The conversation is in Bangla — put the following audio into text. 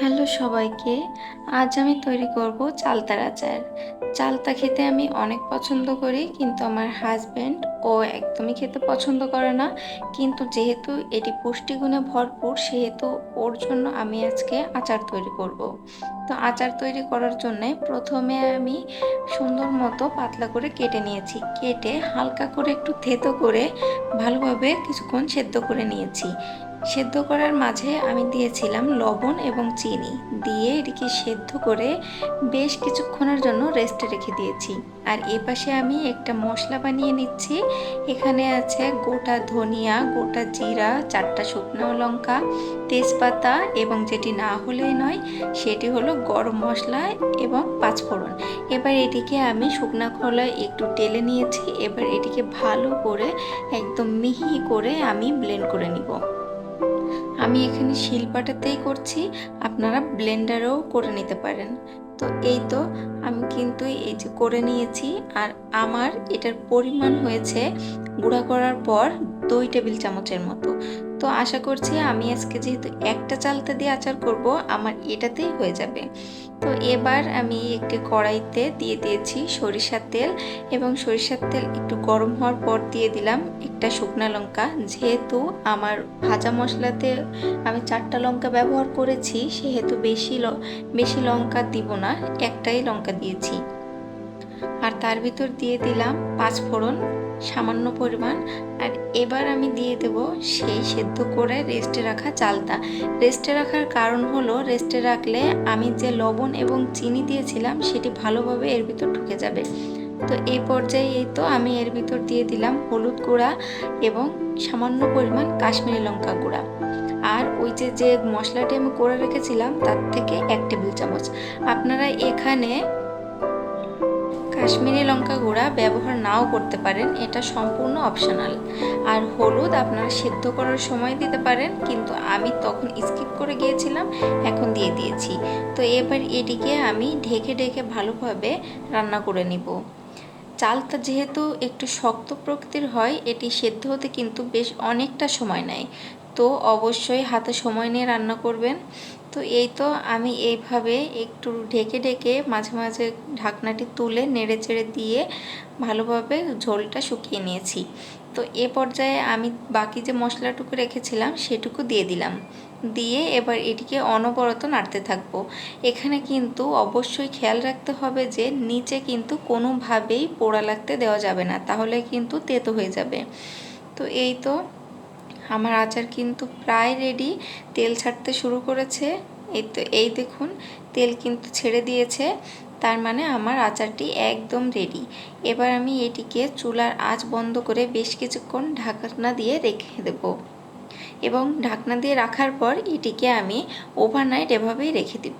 হ্যালো সবাইকে, আজ আমি তৈরি করব চালতার আচার। চালতা খেতে আমি অনেক পছন্দ করি, কিন্তু আমার হাজব্যান্ড ও একদমই খেতে পছন্দ করে না। কিন্তু যেহেতু এটি পুষ্টিগুণে ভরপুর, সেহেতু ওর জন্য আমি আজকে আচার তৈরি করব। তো আচার তৈরি করার জন্য প্রথমে আমি সুন্দর মতো পাতলা করে কেটে নিয়েছি। কেটে হালকা করে একটু থেতো করে ভালোভাবে কিছুক্ষণ সেদ্ধ করে নিয়েছি। সেদ্ধ করার মাঝে আমি দিয়েছিলাম লবণ এবং চিনি। দিয়ে এটিকে সেদ্ধ করে বেশ কিছুক্ষণের জন্য রেস্টে রেখে দিয়েছি। আর এ পাশে আমি একটা মশলা বানিয়ে নিচ্ছি। এখানে আছে গোটা ধনিয়া, গোটা জিরা, চারটা শুকনো লঙ্কা, তেজপাতা এবং যেটি না হলেই নয়, সেটি হলো গরম মশলা এবং পাঁচফোড়ন। এবার এটিকে আমি শুকনা খোলায় একটু টেলে নিয়েছি। এবার এটিকে ভালো করে একদম মিহি করে আমি ব্লেন্ড করে নিব। আমি এখানে শিলপাটাতেই করছি, আপনারা ব্লেন্ডারেও করে নিতে পারেন। তো এই তো আমি কিন্তু এই যে করে নিয়েছি, আর আমার এটার পরিমাণ হয়েছে গুঁড়া করার পর দুই টেবিল চামচের মতো। তো আশা করছি আমি আজকে যেহেতু একটা চালতা দিয়ে আচার করব, আমার এটাতেই হয়ে যাবে। তো এবার আমি একটি কড়াইতে দিয়ে দিয়েছি সরিষার তেল এবং সরিষার তেল একটু গরম হওয়ার পর দিয়ে দিলাম একটা শুকনো লঙ্কা। যেহেতু আমার ভাজা মশলাতে আমি চারটা লঙ্কা ব্যবহার করেছি, সেহেতু বেশি বেশি লঙ্কা দিব না, একটাই লঙ্কা দিয়েছি। আর তার ভিতর দিয়ে দিলাম পাঁচ ফোড়ন সামান্য পরিমাণ। আর এবার আমি দিয়ে দেব সেই সেদ্ধ করে রেস্টে রাখা চালটা। রেস্টে রাখার কারণ হলো, রেস্টে রাখলে আমি যে লবণ এবং চিনি দিয়েছিলাম, সেটি ভালোভাবে এর ভিতর ঢুকে যাবে। তো এই পর্যায়ে তো আমি এর ভিতর দিয়ে দিলাম হলুদ গুঁড়া এবং সামান্য পরিমাণ কাশ্মীরি লঙ্কা গুঁড়া। আর ওই যে যে মশলাটি আমি করে রেখেছিলাম, তার থেকে এক টেবিল চামচ। আপনারা এখানে কাশ্মীরি লঙ্কা গুঁড়া ব্যবহার নাও করতে পারেন, এটা সম্পূর্ণ অপশনাল আর হলুদ আপনারা সেদ্ধ করার সময় দিতে পারেন, কিন্তু আমি তখন স্কিপ করে গিয়েছিলাম, এখন দিয়ে দিয়েছি। তো এবার এটিকে আমি ঢেকে ঢেকে ভালোভাবে রান্না করে নিব। চালটা যেহেতু একটু শক্ত প্রকৃতির হয়, এটি সেদ্ধ হতে কিন্তু বেশ অনেকটা সময় নেয়। তো অবশ্যই হাতে সময় নিয়ে রান্না করবেন। তো এই তো আমি এইভাবে একটু ঢেকে ঢেকে মাঝে মাঝে ঢাকনাটি তুলে নেড়ে চেড়ে দিয়ে ভালোভাবে ঝোলটা শুকিয়ে নিয়েছি। তো এ পর্যায়ে আমি বাকি যে মশলাটুকু রেখেছিলাম সেটুকু দিয়ে দিলাম। দিয়ে এবার এটিকে অনবরত নাড়তে থাকব। এখানে কিন্তু অবশ্যই খেয়াল রাখতে হবে যে নিচে কিন্তু কোনোভাবেই পোড়া লাগতে দেওয়া যাবে না, তাহলে কিন্তু তেতো হয়ে যাবে। তো এই তো আমার আচার কিন্তু প্রায় রেডি তেল ছাড়তে শুরু করেছে। এই তো, এই দেখুন, তেল কিন্তু ছেড়ে দিয়েছে, তার মানে আমার আচারটি একদম রেডি এবার আমি এটিকে চুলার আঁচ বন্ধ করে বেশ কিছুক্ষণ ঢাকনা দিয়ে রেখে দেব। এবং ঢাকনা দিয়ে রাখার পর এটিকে আমি ওভারনাইট এভাবেই রেখে দিব।